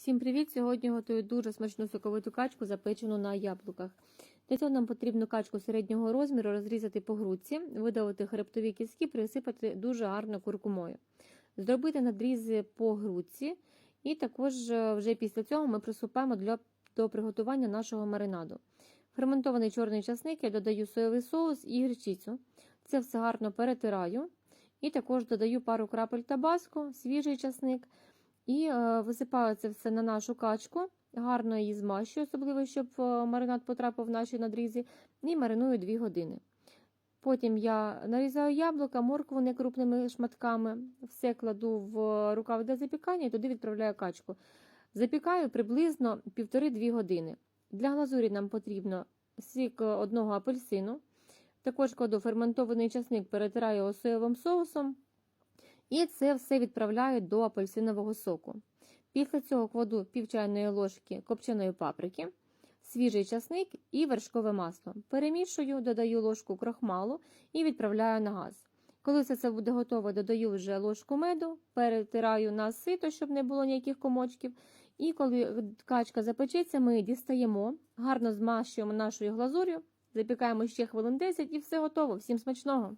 Всім привіт! Сьогодні готую дуже смачну соковиту качку, запечену на яблуках. Для цього нам потрібно качку середнього розміру розрізати по грудці, видалити хребтові кістки, присипати дуже гарно куркумою. Зробити надрізи по грудці, і також е, вже після цього ми приступаємо для, до приготування нашого маринаду. Ферментований чорний часник я додаю соєвий соус і гірчицю. Це все гарно перетираю. І також додаю пару крапель табаско, свіжий часник. І е, висипаю це все на нашу качку, гарно її змащую, особливо, щоб е, маринад потрапив в наші надрізи, і мариную 2 години. Потім я нарізаю яблука, моркву некрупними шматками, все кладу в рукав для запікання і туди відправляю качку. Запікаю приблизно 1,5-2 години. Для глазурі нам потрібно сік одного апельсину. Також кладу ферментований часник, перетираю його соєвим соусом. І це все відправляю до апельсинового соку. Після цього кладу пів чайної ложки копченої паприки, свіжий часник і вершкове масло. Перемішую, додаю ложку крохмалу і відправляю на газ. Коли все це буде готово, додаю вже ложку меду, перетираю на сито, щоб не було ніяких комочків. І коли качка запечеться, ми дістаємо, гарно змащуємо нашою глазур'ю, запікаємо ще хвилин 10 і все готово. Всім смачного!